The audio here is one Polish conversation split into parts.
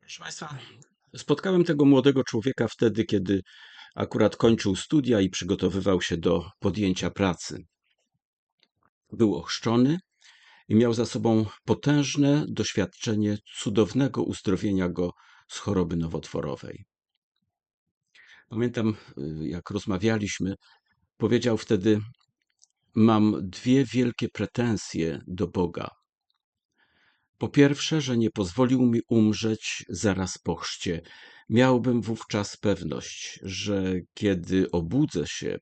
Proszę Państwa, spotkałem tego młodego człowieka wtedy, kiedy akurat kończył studia i przygotowywał się do podjęcia pracy. Był ochrzczony i miał za sobą potężne doświadczenie cudownego uzdrowienia go z choroby nowotworowej. Pamiętam, y, jak rozmawialiśmy, powiedział wtedy: Mam dwie wielkie pretensje do Boga. Po pierwsze, że nie pozwolił mi umrzeć zaraz po chrzcie. Miałbym wówczas pewność, że kiedy obudzę się,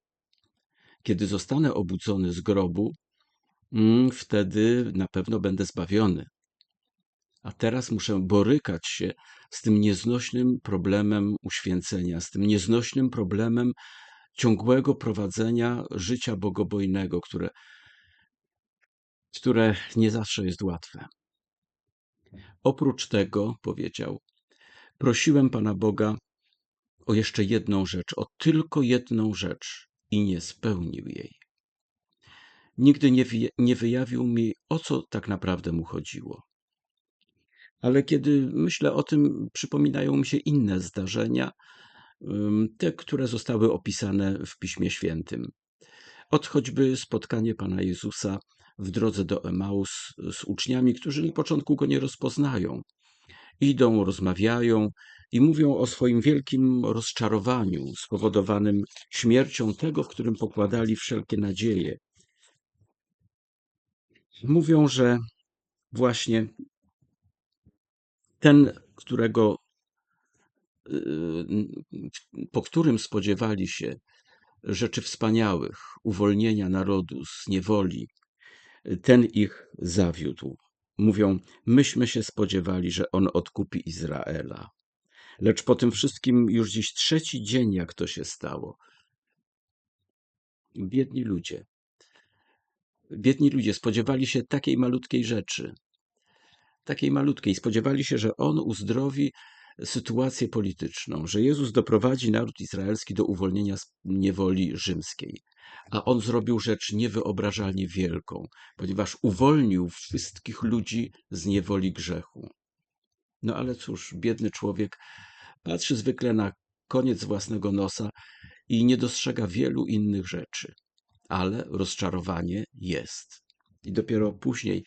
kiedy zostanę obudzony z grobu, mm, wtedy na pewno będę zbawiony. A teraz muszę borykać się z tym nieznośnym problemem uświęcenia, z tym nieznośnym problemem ciągłego prowadzenia życia bogobojnego, które, które nie zawsze jest łatwe. Oprócz tego, powiedział, prosiłem Pana Boga o jeszcze jedną rzecz, o tylko jedną rzecz i nie spełnił jej. Nigdy nie, nie wyjawił mi, o co tak naprawdę mu chodziło. Ale kiedy myślę o tym, przypominają mi się inne zdarzenia, te, które zostały opisane w Piśmie Świętym. Od choćby spotkanie Pana Jezusa w drodze do Emaus z uczniami, którzy na początku go nie rozpoznają. Idą, rozmawiają i mówią o swoim wielkim rozczarowaniu spowodowanym śmiercią tego, w którym pokładali wszelkie nadzieje. Mówią, że właśnie ten, którego po którym spodziewali się rzeczy wspaniałych, uwolnienia narodu z niewoli, ten ich zawiódł. Mówią, myśmy się spodziewali, że on odkupi Izraela. Lecz po tym wszystkim już dziś trzeci dzień, jak to się stało. Biedni ludzie. Biedni ludzie spodziewali się takiej malutkiej rzeczy. Takiej malutkiej. Spodziewali się, że on uzdrowi sytuację polityczną, że Jezus doprowadzi naród izraelski do uwolnienia z niewoli rzymskiej. A on zrobił rzecz niewyobrażalnie wielką, ponieważ uwolnił wszystkich ludzi z niewoli grzechu. No ale cóż, biedny człowiek patrzy zwykle na koniec własnego nosa i nie dostrzega wielu innych rzeczy. Ale rozczarowanie jest. I dopiero później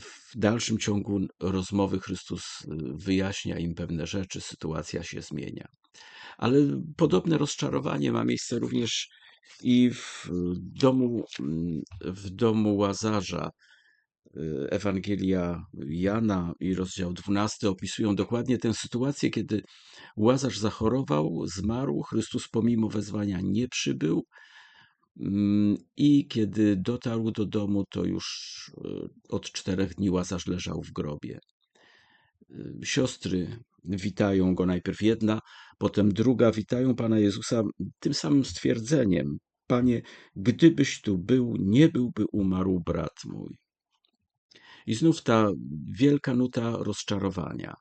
w dalszym ciągu rozmowy Chrystus y, wyjaśnia im pewne rzeczy, sytuacja się zmienia. Ale podobne rozczarowanie ma miejsce również i w domu, w domu Łazarza. Y, Ewangelia Jana i rozdział 12 opisują dokładnie tę sytuację, kiedy Łazarz zachorował, zmarł, Chrystus pomimo wezwania nie przybył, I kiedy dotarł do domu, to już e, od czterech dni łazarz leżał w grobie. E, siostry witają go najpierw jedna, potem druga, witają Pana Jezusa tym samym stwierdzeniem: Panie, gdybyś tu był, nie byłby umarł brat mój. I znów ta wielka nuta rozczarowania,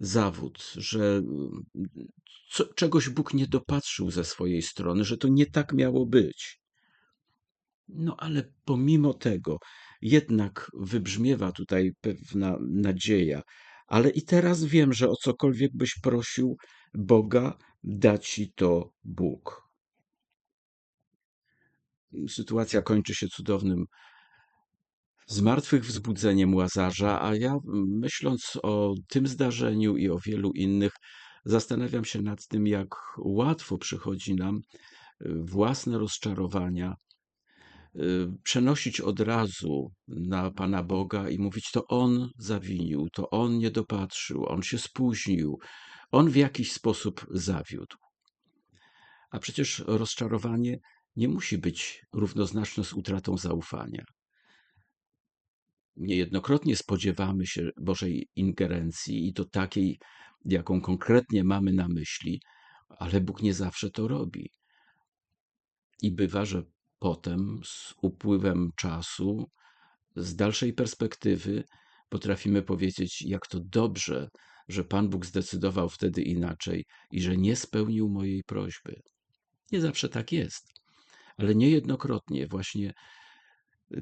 zawód, że mm, co, czegoś Bóg nie dopatrzył ze swojej strony, że to nie tak miało być. No ale pomimo tego jednak wybrzmiewa tutaj pewna nadzieja. Ale i teraz wiem, że o cokolwiek byś prosił Boga, da ci to Bóg. Sytuacja kończy się cudownym zmartwychwzbudzeniem Łazarza, a ja myśląc o tym zdarzeniu i o wielu innych, zastanawiam się nad tym, jak łatwo przychodzi nam własne rozczarowania przenosić od razu na Pana Boga i mówić, to On zawinił, to On nie dopatrzył, On się spóźnił, On w jakiś sposób zawiódł. A przecież rozczarowanie nie musi być równoznaczne z utratą zaufania. Niejednokrotnie spodziewamy się Bożej ingerencji i to takiej, jaką konkretnie mamy na myśli, ale Bóg nie zawsze to robi. I bywa, że Potem, z upływem czasu, z dalszej perspektywy, potrafimy powiedzieć, jak to dobrze, że Pan Bóg zdecydował wtedy inaczej i że nie spełnił mojej prośby. Nie zawsze tak jest, ale niejednokrotnie właśnie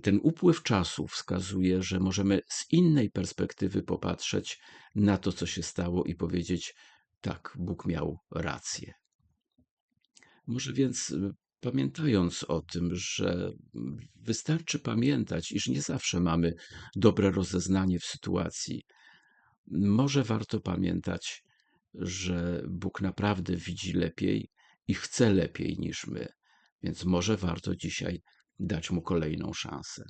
ten upływ czasu wskazuje, że możemy z innej perspektywy popatrzeć na to, co się stało i powiedzieć: tak, Bóg miał rację. Może więc y, pamiętając o tym, że wystarczy pamiętać, iż nie zawsze mamy dobre rozeznanie w sytuacji, może warto pamiętać, że Bóg naprawdę widzi lepiej i chce lepiej niż my, więc może warto dzisiaj dać mu kolejną szansę.